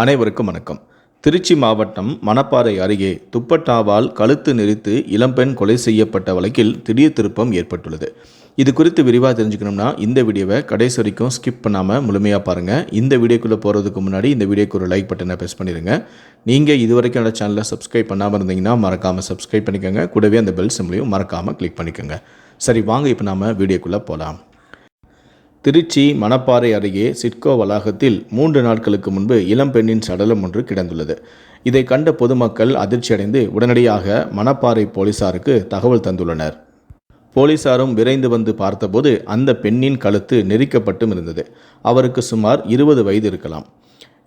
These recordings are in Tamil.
அனைவருக்கும் வணக்கம். திருச்சி மாவட்டம் மணப்பாறை அருகே துப்பட்டாவால் கழுத்து நெரித்து இளம்பெண் கொலை செய்யப்பட்ட வழக்கில் திடீர் திருப்பம் ஏற்பட்டுள்ளது. இது குறித்து விரிவாக தெரிஞ்சுக்கணும்னா இந்த வீடியோவை கடைசி வரைக்கும் ஸ்கிப் பண்ணாமல் முழுமையாக பாருங்கள் இந்த வீடியோக்குள்ளே போகிறதுக்கு முன்னாடி இந்த வீடியோக்கு ஒரு லைக் பட்டனை ப்ரெஸ் பண்ணிடுங்க நீங்கள் இது வரைக்கும் என்னோட சேனலை சப்ஸ்கிரைப் பண்ணாமல் இருந்தீங்கன்னா மறக்காமல் சப்ஸ்கிரைப் பண்ணிக்கோங்க. கூடவே அந்த பெல் சிம்லையும் மறக்காமல் கிளிக் பண்ணிக்கோங்க. சரி வாங்க இப்போ நாம வீடியோக்குள்ளே போகலாம் திருச்சி மணப்பாறை அருகே சிட்கோ வளாகத்தில் மூன்று நாட்களுக்கு முன்பு இளம்பெண்ணின் சடலம் ஒன்று கிடந்துள்ளது. இதை கண்ட பொதுமக்கள் அதிர்ச்சியடைந்து உடனடியாக மணப்பாறை போலீசாருக்கு தகவல் தந்துள்ளனர். போலீசாரும் விரைந்து வந்து பார்த்தபோது அந்த பெண்ணின் கழுத்து நெரிக்கப்பட்டும் இருந்தது. அவருக்கு சுமார் இருபது வயது இருக்கலாம்.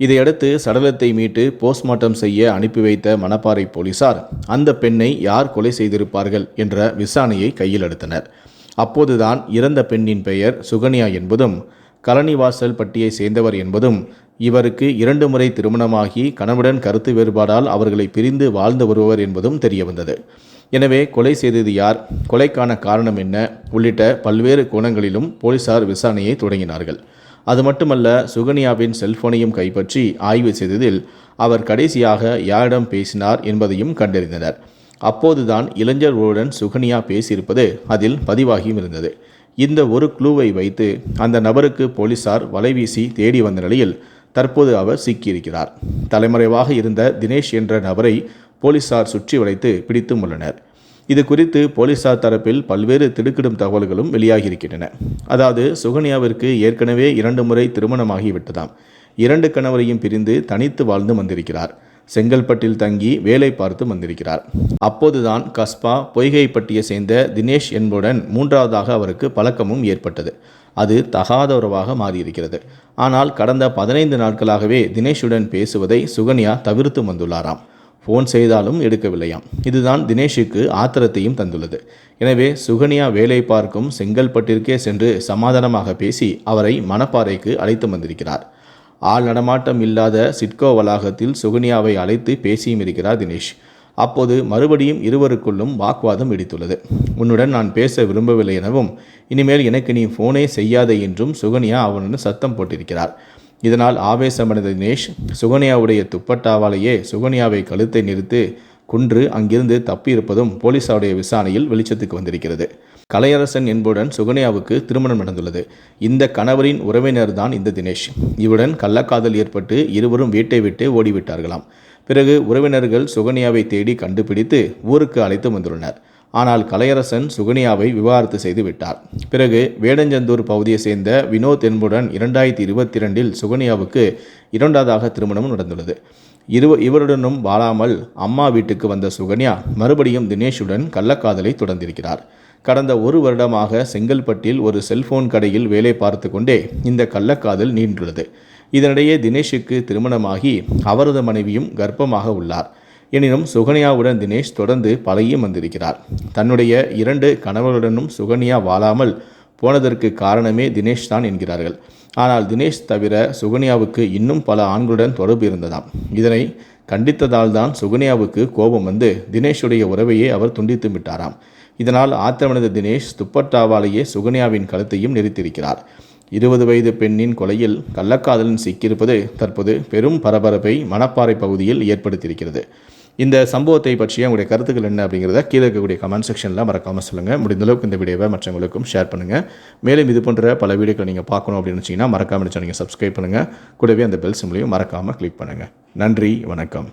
இதையடுத்து சடலத்தை மீட்டு போஸ்ட்மார்ட்டம் செய்ய அனுப்பி வைத்த மணப்பாறை போலீசார் அந்த பெண்ணை யார் கொலை செய்திருப்பார்கள் என்ற விசாரணையை கையில் எடுத்தனர். அப்போதுதான் இறந்த பெண்ணின் பெயர் சுகன்யா என்பதும் கலனிவாசல் பட்டியை சேர்ந்தவர் என்பதும் இவருக்கு இரண்டு முறை திருமணமாகி கணவனுடன் கருத்து வேறுபாடால் அவர்களை பிரிந்து வாழ்ந்து வருபவர் என்பதும் தெரியவந்தது. எனவே கொலை செய்தது யார்? கொலைக்கான காரணம் என்ன? உள்ளிட்ட பல்வேறு கோணங்களிலும் போலீசார் விசாரணையை தொடங்கினார்கள். அது மட்டுமல்ல சுகன்யாவின் செல்போனையும் கைப்பற்றி ஆய்வு செய்ததில் அவர் கடைசியாக யாரிடம் பேசினார் என்பதையும் கண்டறிந்தனர். அப்போதுதான் இளைஞர் ஒருவருடன் சுகன்யா பேசியிருப்பது அதில் பதிவாகியும் இருந்தது இந்த ஒரு குழுவை வைத்து அந்த நபருக்கு போலீசார் வலைவீசி தேடி வந்த நிலையில் தற்போது அவர் சிக்கியிருக்கிறார். தலைமறைவாக இருந்த தினேஷ் என்ற நபரை போலீசார் சுற்றி வளைத்து பிடித்தும் உள்ளனர். இது குறித்து போலீசார் தரப்பில் பல்வேறு திடுக்கிடும் தகவல்களும் வெளியாகியிருக்கின்றன. அதாவது சுகன்யாவிற்கு ஏற்கனவே இரண்டு முறை திருமணமாகிவிட்டதாம். இரண்டு கணவரையும் பிரிந்து தனித்து வாழ்ந்து வந்திருக்கிறார். செங்கல்பட்டில் தங்கி வேலை பார்த்து வந்திருக்கிறார். அப்போதுதான் கஸ்பா பொய்கைப்பட்டியை சேர்ந்த தினேஷ் என்புடன் மூன்றாவதாக அவருக்கு பழக்கமும் ஏற்பட்டது. அது தகாத உறவாக மாறியிருக்கிறது. ஆனால் கடந்த பதினைந்து நாட்களாகவே தினேஷுடன் பேசுவதை சுகன்யா தவிர்த்து வந்துள்ளாராம். ஃபோன் செய்தாலும் எடுக்கவில்லையாம். இதுதான் தினேஷுக்கு ஆத்திரத்தையும் தந்துள்ளது. எனவே சுகன்யா வேலை பார்க்கும் செங்கல்பட்டிற்கே சென்று சமாதானமாக பேசி அவரை மணப்பாறைக்கு அழைத்து வந்திருக்கிறார். ஆள் நடமாட்டம் இல்லாத சிட்கோ வளாகத்தில் சுகன்யாவை அழைத்து பேசியும் இருக்கிறார் தினேஷ். அப்போது மறுபடியும் இருவருக்குள்ளும் வாக்குவாதம் வெடித்துள்ளது. உன்னுடன் நான் பேச விரும்பவில்லை எனவும் இனிமேல் எனக்கு நீ ஃபோனே செய்யாதே என்றும் சுகன்யா அவனுடன் சத்தம் போட்டிருக்கிறார். இதனால் ஆவேசமடைந்த தினேஷ் சுகன்யாவுடைய துப்பட்டாவாலேயே சுகன்யாவை கழுத்தை நிறுத்து குன்று அங்கிருந்து தப்பியிருப்பதும் போலீசாருடைய விசாரணையில் வெளிச்சத்துக்கு வந்திருக்கிறது. கலையரசன் என்புடன் சுகன்யாவுக்கு திருமணம் நடந்துள்ளது. இந்த கணவரின் உறவினர் தான் இந்த தினேஷ். இவருடன் கள்ளக்காதல் ஏற்பட்டு இருவரும் வீட்டை விட்டு ஓடிவிட்டார்களாம். பிறகு உறவினர்கள் சுகன்யாவை தேடி கண்டுபிடித்து ஊருக்கு அழைத்து வந்துள்ளனர். ஆனால் கலையரசன் சுகன்யாவை விவாகரத்து செய்து விட்டார். பிறகு வேடஞ்சந்தூர் பகுதியை சேர்ந்த வினோத் என்புடன் இரண்டாயிரத்தி இருபத்தி ரெண்டில் சுகன்யாவுக்கு இரண்டாவதாக திருமணம் நடந்துள்ளது. இரு இவருடனும் வாழாமல் அம்மா வீட்டுக்கு வந்த சுகன்யா மறுபடியும் தினேஷுடன் கள்ளக்காதலை தொடர்ந்திருக்கிறார். கடந்த ஒரு வருடமாக செங்கல்பட்டில் ஒரு செல்போன் கடையில் வேலை பார்த்து கொண்டே இந்த கள்ளக்காதல் நீண்டுள்ளது. இதனிடையே தினேஷுக்கு திருமணமாகி அவரது மனைவியும் கர்ப்பமாக உள்ளார். எனினும் சுகன்யாவுடன் தினேஷ் தொடர்ந்து பழகியும் வந்திருக்கிறார். தன்னுடைய இரண்டு கணவர்களுடனும் சுகன்யா வாழாமல் போனதற்கு காரணமே தினேஷ் தான் என்கிறார்கள். ஆனால் தினேஷ் தவிர சுகன்யாவுக்கு இன்னும் பல ஆண்களுடன் தொடர்பு இருந்ததாம். இதனை கண்டித்ததால் தான் சுகன்யாவுக்கு கோபம் வந்து தினேஷுடைய உறவையே அவர் துண்டித்து விட்டாராம். இதனால் ஆத்திரமடைந்த தினேஷ் துப்பட்டாவாலேயே சுகன்யாவின் கழுத்தையும் நிறுத்தியிருக்கிறார் இருபது வயது பெண்ணின் கொலையில் கள்ளக்காதலன் சிக்கியிருப்பது தற்போது பெரும் பரபரப்பை மணப்பாறை பகுதியில் ஏற்படுத்தியிருக்கிறது. இந்த சம்பவத்தை பற்றிய உங்களுடைய கருத்துக்கள் என்ன அப்படிங்கிறத கீழே இருக்கக்கூடிய கமெண்ட் செக்ஷனில் மறக்காமல் சொல்லுங்கள் முடிந்த அளவுக்கு இந்த வீடியோவை மற்றவங்களுக்கும் ஷேர் பண்ணுங்கள் மேலும் இது போன்ற பல வீடியோக்களை நீங்கள் பார்க்கணும் அப்படின்னு வச்சிங்கன்னா மறக்காமல் நீங்கள் சப்ஸ்கிரைப் பண்ணுங்கள் கூடவே அந்த பெல் சிம்லையும் மறக்காமல் கிளிக் பண்ணுங்கள் நன்றி வணக்கம்.